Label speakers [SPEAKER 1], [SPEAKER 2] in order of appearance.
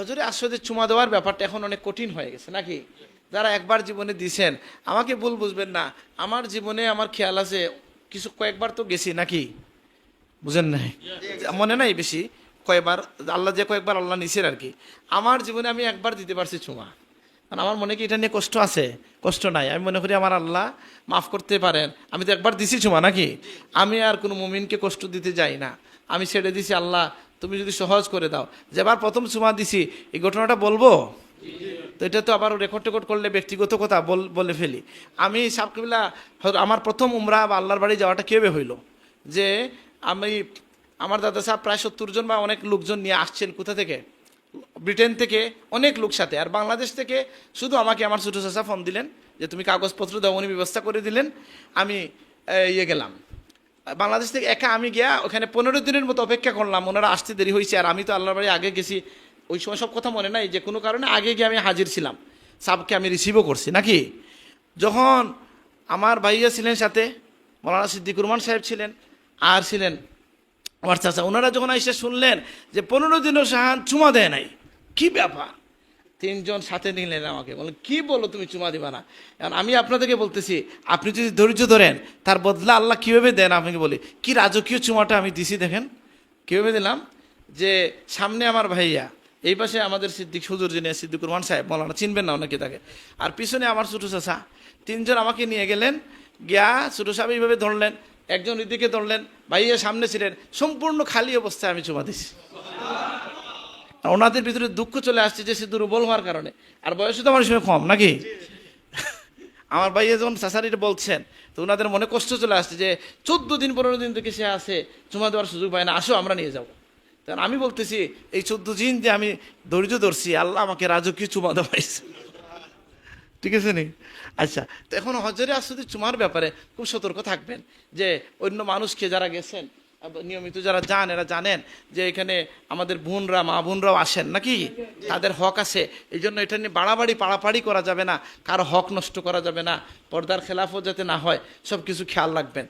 [SPEAKER 1] হজরে আসলে চুমা দেওয়ার ব্যাপারটা এখন অনেক কঠিন হয়ে গেছে, নাকি? যারা একবার জীবনে দিছেন, আমাকে ভুল বুঝবেন না। আমার জীবনে আমার খেয়াল আছে, কিছু কয়েকবার তো গেছি, নাকি? বুঝেন নাই? মনে নাই বেশি? কয়েকবার আল্লাহ যে কয়েকবার আল্লাহ নিছেন আর কি। আমার জীবনে আমি একবার দিতে পারছি চুমা। কারণ আমার মনে কি এটা নিয়ে কষ্ট আছে? কষ্ট নাই। আমি মনে করি আমার আল্লাহ মাফ করতে পারেন। আমি তো একবার দিছি চুমা, নাকি? আমি আর কোনো মুমিনকে কষ্ট দিতে যাই না। আমি ছেড়ে দিছি আল্লাহ তুমি যদি সহজ করে দাও। যেবার প্রথম সুমা দিছি, এই ঘটনাটা বলব? তো এটা তো আবার রেকর্ড টেকর্ড করলে ব্যক্তিগত কথা বল ফেলি। আমি সাবকিবিলা আমার প্রথম উমরা বা আল্লাহর বাড়ি যাওয়াটা কীভাবে হইল? যে আমি, আমার দাদা সাহেব প্রায় সত্তর জন বা অনেক লোকজন নিয়ে আসছেন কোথা থেকে? ব্রিটেন থেকে অনেক লোক সাথে। আর বাংলাদেশ থেকে শুধু আমাকে, আমার ছোটো চাষা ফোন দিলেন যে, তুমি কাগজপত্র দাও। উনি ব্যবস্থা করে দিলেন। আমি ইয়ে গেলাম। বাংলাদেশ থেকে একা আমি গিয়া ওখানে পনেরো দিনের মতো অপেক্ষা করলাম। ওনারা আসতে দেরি হয়েছে আর আমি তো আল্লাহর বাড়ি আগে গেছি। ওই সময় সব কথা মনে নাই যে কোনো কারণে আগে গিয়ে আমি হাজির ছিলাম। সাবকে আমি রিসিভও করছি, নাকি? যখন আমার ভাইয়া ছিলেন সাথে, মৌলানা সিদ্দিকুর রহমান সাহেব ছিলেন, আর ছিলেন আমার চাচা, ওনারা যখন এসে শুনলেন যে পনেরো দিনও সাহান চুমা দেয় নাই, কি ব্যাপার? তিনজন সাথে নিলেন আমাকে। বলেন কি বলো তুমি, চুমা দিবা না? কারণ আমি আপনাদেরকে বলতেছি, আপনি যদি ধৈর্য ধরেন, তার বদলা আল্লাহ কীভাবে দেন আপনাকে বলি। কি রাজকীয় চুমাটা আমি দিছি দেখেন। কীভাবে দিলাম? যে সামনে আমার ভাইয়া, এই পাশে আমাদের সিদ্দিক সুজুর যিনি সিদ্দিকুর রহমান সাহেব, মৌলানা চিনবেন না অনেকে তাকে। আর পিছনে আমার ছোটো চাচা, তিনজন আমাকে নিয়ে গেলেন, গিয়া ছোটো সাহেব এইভাবে ধরলেন, একজন এদিকে ধরলেন, ভাইয়া সামনে ছিলেন, সম্পূর্ণ খালি অবস্থায় আমি চুমা দিছি। ওনাদের ভিতরে দুঃখ চলে আসছে যে সে দুর্বল হওয়ার কারণে। আর বয়সও তো সময় কম, নাকি? আমার ভাইয়া যখন সাসারিটা বলছেন, তো ওনাদের মনে কষ্ট চলে আসছে যে চোদ্দ দিন, পনেরো দিন থেকে সে আসে চুমা দেওয়ার সুযোগ পায় না, আসো, আমরা নিয়ে যাব। কারণ আমি বলতেছি, এই চোদ্দ দিন যে আমি ধৈর্য ধরছি, আল্লাহ আমাকে রাজকীয় চুমা দেওয়াইছে। ঠিক আছে নি? আচ্ছা তো এখন হজরে আসতে চুমার ব্যাপারে খুব সতর্ক থাকবেন যে অন্য মানুষকে যারা গেছেন নিয়মিত যারা যান, এরা জানেন যে এখানে আমাদের বোনরা, মা বোনরাও আসেন নাকি? তাদের হক আছে। এই জন্য এটা নিয়ে বাড়াবাড়ি, পাড়াপাড়ি করা যাবে না। কারও হক নষ্ট করা যাবে না। পর্দার খেলাফও যাতে না হয় সব কিছু খেয়াল রাখবেন।